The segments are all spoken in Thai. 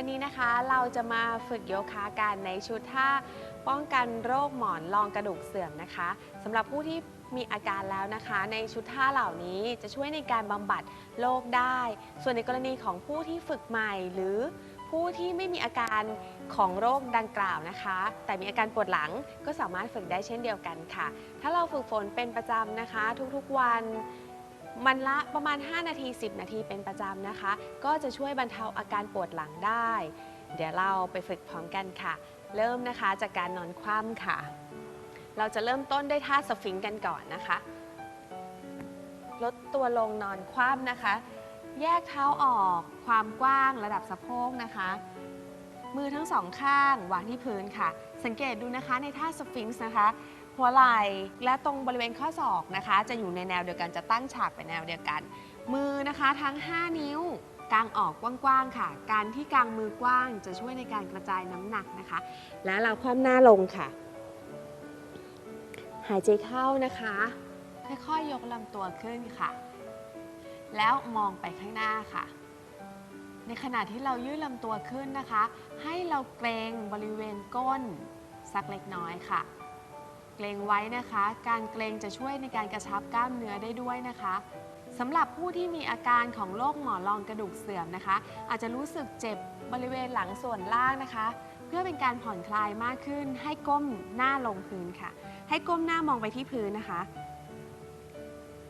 วันนี้นะคะเราจะมาฝึกโยคะกันในชุดท่าป้องกันโรคหมอนรองกระดูกเสื่อมนะคะสำหรับผู้ที่มีอาการแล้วนะคะ ในชุดท่าเหล่านี้จะช่วยในการบำบัดโรคได้ ส่วนในกรณีของผู้ที่ฝึกใหม่หรือผู้ที่ไม่มีอาการของโรคดังกล่าวนะคะ แต่มีอาการปวดหลังก็สามารถฝึกได้เช่นเดียวกันค่ะ ถ้าเราฝึกฝนเป็นประจำนะคะ ทุกๆวัน มันละประมาณ 5 นาที 10 นาทีเป็นประจำนะคะ ก็จะช่วยบรรเทาอาการปวดหลังได้ เดี๋ยวเราไปฝึกพร้อมกันค่ะ เริ่มนะคะจากการนอนคว่ำค่ะ เราจะเริ่มต้นด้วยท่าสฟิงค์กันก่อนนะคะ ลดตัวลงนอนคว่ำนะคะ แยกเท้าออกความกว้างระดับสะโพกนะคะ มือทั้งสองข้างวางที่พื้นค่ะ สังเกตดูนะคะในท่าสฟิงค์นะคะ หัวไหล่และตรงบริเวณข้อศอกนะคะ จะอยู่ในแนวเดียวกันจะตั้งฉากไปแนวเดียวกัน มือนะคะทั้ง 5 นิ้วกางออกกว้างๆค่ะ การที่กางมือกว้างจะช่วยในการกระจายน้ำหนักนะคะ และเราคว่ำหน้าลงค่ะ หายใจเข้านะคะค่อยๆยกลำตัวขึ้นค่ะ แล้วมองไปข้างหน้าค่ะ ในขณะที่เรายืดลำตัวขึ้นนะคะ ให้เราเกรงบริเวณก้นสักเล็กน้อยค่ะ เกรงไว้นะคะ การเกรงจะช่วยในการกระชับกล้ามเนื้อได้ด้วยนะคะสำหรับผู้ที่มีอาการของโรคหมอนรองกระดูกเสื่อมนะคะ อาจจะรู้สึกเจ็บบริเวณหลังส่วนล่างนะคะ เพื่อเป็นการผ่อนคลายมากขึ้น ให้ก้มหน้าลงพื้นค่ะ ให้ก้มหน้ามองไปที่พื้นนะคะ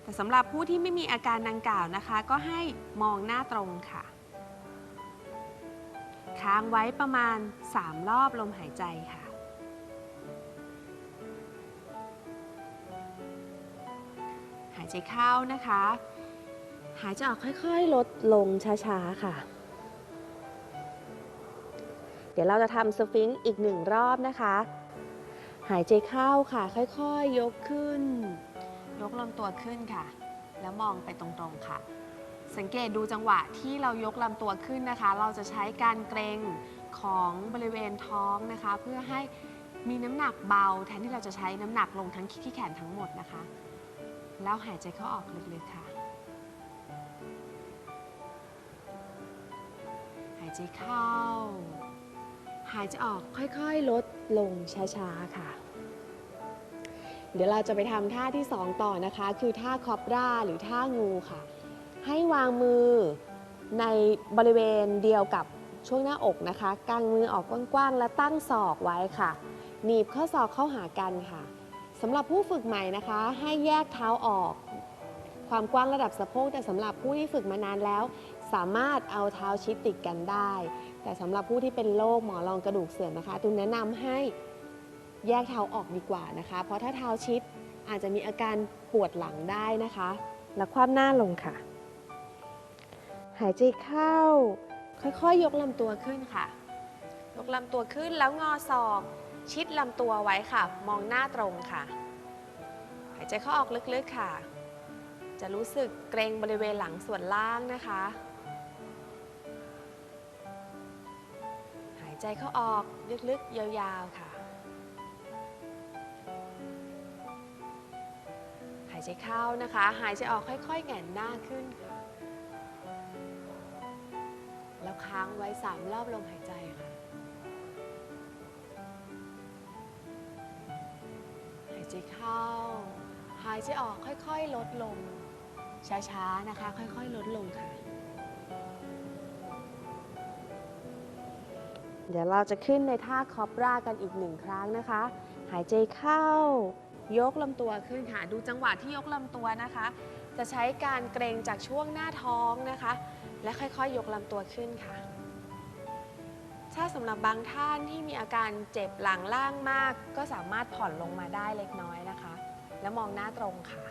แต่สำหรับผู้ที่ไม่มีอาการดังกล่าวนะคะ ก็ให้มองหน้าตรงค่ะ ค้างไว้ประมาณ 3 รอบลมหายใจค่ะ ใจเข้านะคะ หายใจออกค่อยๆ ลดลงช้าๆ ค่ะ เดี๋ยวเราจะทำสฟิงค์อีกหนึ่งรอบนะคะ หายใจเข้าค่ะ ค่อยๆ ยกขึ้น ยกลำตัวขึ้นค่ะ แล้วมองไปตรงๆ ค่ะ สังเกตดูจังหวะที่เรายกลำตัวขึ้นนะคะ เราจะใช้การเกรงของบริเวณท้องนะคะ เพื่อให้มีน้ำหนักเบา แทนที่เราจะใช้น้ำหนักลงทั้งที่แขนทั้งหมดนะคะ แล้วหายใจเข้าออกลึกๆค่ะ หายใจเข้า หายใจออกค่อยๆ ลดลงช้าๆ ค่ะ เดี๋ยวเราจะไปทำท่าที่2ต่อนะคะ คือท่าคอบราหรือท่างูค่ะ ให้วางมือในบริเวณเดียวกับช่วงหน้าอกนะคะ กางมือออกกว้างๆ และตั้งศอกไว้ค่ะ หนีบข้อศอกเข้าหากันค่ะ สำหรับผู้ฝึกใหม่นะคะ ให้แยกเท้าออก ความกว้างระดับสะโพกแต่สำหรับผู้ที่ฝึกมานานแล้ว สามารถเอาเท้าชิดติดกันได้ แต่สำหรับผู้ที่เป็นโรคหมอนรองกระดูกเสื่อมนะคะตูนแนะนำให้แยกเท้าออกดีกว่านะคะ เพราะถ้าเท้าชิดอาจจะมีอาการปวดหลังได้นะคะ และคว่ำหน้าลงค่ะ หายใจเข้า ค่อยๆยกลำตัวขึ้นค่ะ ยกลำตัวขึ้นแล้วงอศอก ชิดลำตัวไว้ค่ะ มองหน้าตรงค่ะ หายใจเข้าออกลึกๆค่ะ จะรู้สึกเกรงบริเวณหลังส่วนล่างนะคะ หายใจเข้าออกลึกๆ ยาวๆ ค่ะ หายใจเข้านะคะ หายใจออกค่อยๆ แหงนหน้าขึ้นค่ะ แล้วค้างไว้สามรอบลมหายใจ ใจเข้า หายใจออกค่อยๆ ลดลง ช้าๆ นะคะ ค่อยๆ ลดลงค่ะ เดี๋ยวเราจะขึ้นในท่าคอปรากันอีกหนึ่งครั้งนะคะ หายใจเข้า ยกลำตัวขึ้นค่ะ ดูจังหวะที่ยกลำตัวนะคะ จะใช้การเกรงจากช่วงหน้าท้องนะคะ และค่อยๆ ยกลำตัวขึ้นค่ะ ถ้าสำหรับบางท่านที่มีอาการเจ็บหลังล่างมาก ก็สามารถผ่อนลงมาได้เล็กน้อยนะคะ แล้วมองหน้าตรงค่ะ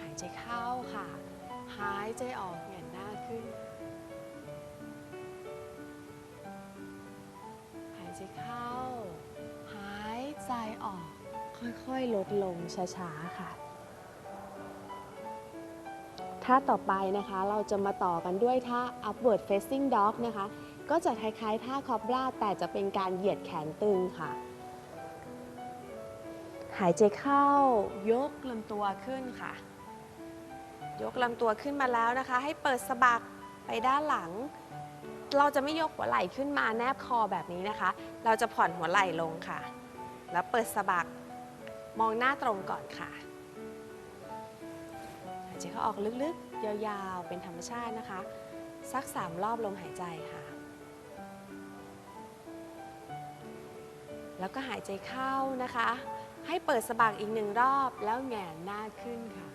หายใจเข้าค่ะ หายใจออกเหงียหน้าขึ้น หายใจเข้า หายใจออก ค่อยๆ ลดลงช้าๆ ค่ะ ท่าต่อไปนะคะเราจะมาต่อกันด้วยท่า upward facing dog นะคะ ก็จะคล้ายๆท่าคอบราแต่จะเป็นการเหยียดแขนตึงค่ะ หายใจเข้ายกลำตัวขึ้นค่ะ ยกลำตัวขึ้นมาแล้วนะคะ ให้เปิดสะบักไปด้านหลัง เราจะไม่ยกหัวไหล่ขึ้นมาแนบคอแบบนี้นะคะ เราจะผ่อนหัวไหล่ลงค่ะ แล้วเปิดสะบักมองหน้าตรงก่อนค่ะายใจเข้าออกลึกๆ ยาวๆ เป็นธรรมชาตินะคะ สักสามรอบลมหายใจค่ะ แล้วก็หายใจเข้านะคะ ให้เปิดสะบักอีกหนึ่งรอบแล้วแหงนหน้าขึ้นค่ะ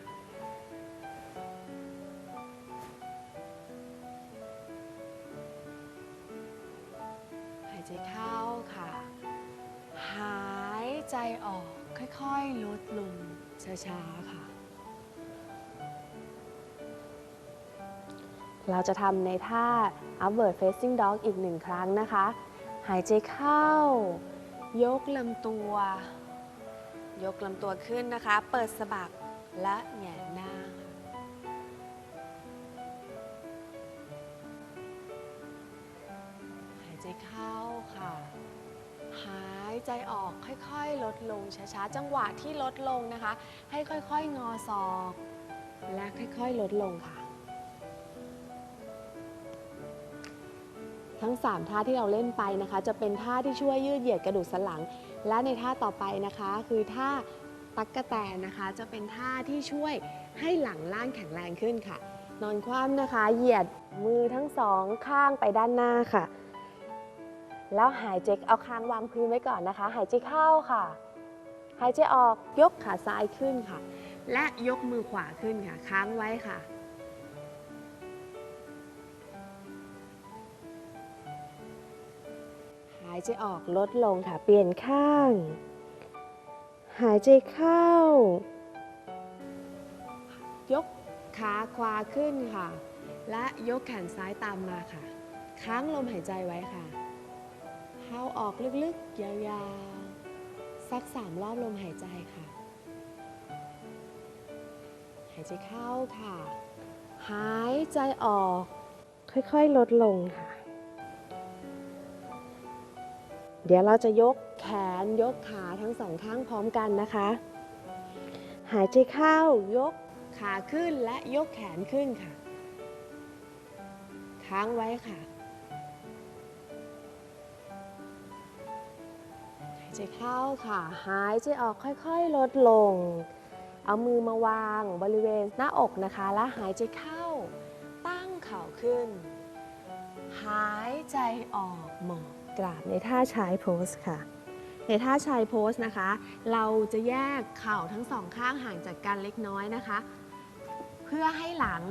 หายใจเข้าค่ะ หายใจออกค่อยๆ ลดลงช้าๆ ค่ะ เราจะทำในท่า upward facing dog อีกหนึ่งครั้งนะคะ หายใจเข้า ยกลำตัว ยกลำตัวขึ้นนะคะ เปิดสะบักและแหงนหน้า หายใจเข้าค่ะ หายใจออกค่อยๆ ลดลงช้าๆ จังหวะที่ลดลงนะคะ ให้ค่อยๆ งอศอก และค่อยๆ ลดลงค่ะ ทั้ง 3 ท่าที่เราเล่นไปนะคะ จะเป็นท่าที่ช่วยยืดเหยียดกระดูกสันหลัง และในท่าต่อไปนะคะ คือท่าตักกะแตนนะคะ จะเป็นท่าที่ช่วยให้หลังล่างแข็งแรงขึ้นค่ะ นอนคว่ำนะคะ เหยียดมือทั้งสองข้างไปด้านหน้าค่ะ แล้วหายใจเอาคางวางพื้นไว้ก่อนนะคะ หายใจเข้าค่ะ หายใจออกยกขาซ้ายขึ้นค่ะ และยกมือขวาขึ้นค่ะ ค้างไว้ค่ะายใจออกลดลงค่ะ เปลี่ยนข้าง หายใจเข้า ยกขาขวาขึ้นค่ะ และยกแขนซ้ายตามมาค่ะ ค้างลมหายใจไว้ค่ะเข้าออกลึกๆ ยาวๆ สักสามรอบลมหายใจค่ะ หายใจเข้าค่ะ หายใจออก ค่อยๆ ลดลงค่ะ เดี๋ยวเราจะยกแขนยกขาทั้งสองข้างพร้อมกันนะคะ หายใจเข้ายกขาขึ้นและยกแขนขึ้นค่ะ ค้างไว้ค่ะ หายใจเข้าค่ะ หายใจออกค่อยๆ ลดลง เอามือมาวางบริเวณหน้าอกนะคะ และหายใจเข้า ตั้งเข่าขึ้น หายใจออกหมอบ กราบในท่าชายโพสค่ะ ในท่าชายโพสนะคะ เราจะแยกเข่าทั้งสองข้างห่างจากกันเล็กน้อยนะคะ เพื่อให้หลัง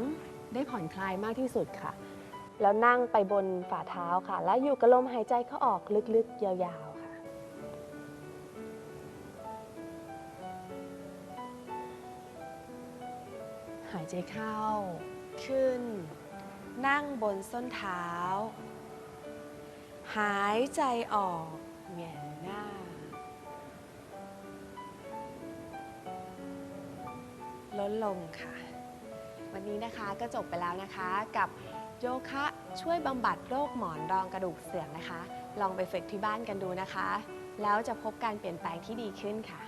ได้ผ่อนคลายมากที่สุดค่ะ แล้วนั่งไปบนฝ่าเท้าค่ะ แล้วอยู่กับลมหายใจเข้าออกลึกๆ ยาวๆค่ะ หายใจเข้า ขึ้น นั่งบนส้นเท้า หายใจออกแหงนหน้า ลดลงค่ะ วันนี้นะคะก็จบไปแล้วนะคะกับโยคะช่วยบำบัดโรคหมอนรองกระดูกเสื่อมนะคะ ลองไปฝึกที่บ้านกันดูนะคะ แล้วจะพบการเปลี่ยนแปลงที่ดีขึ้นค่ะ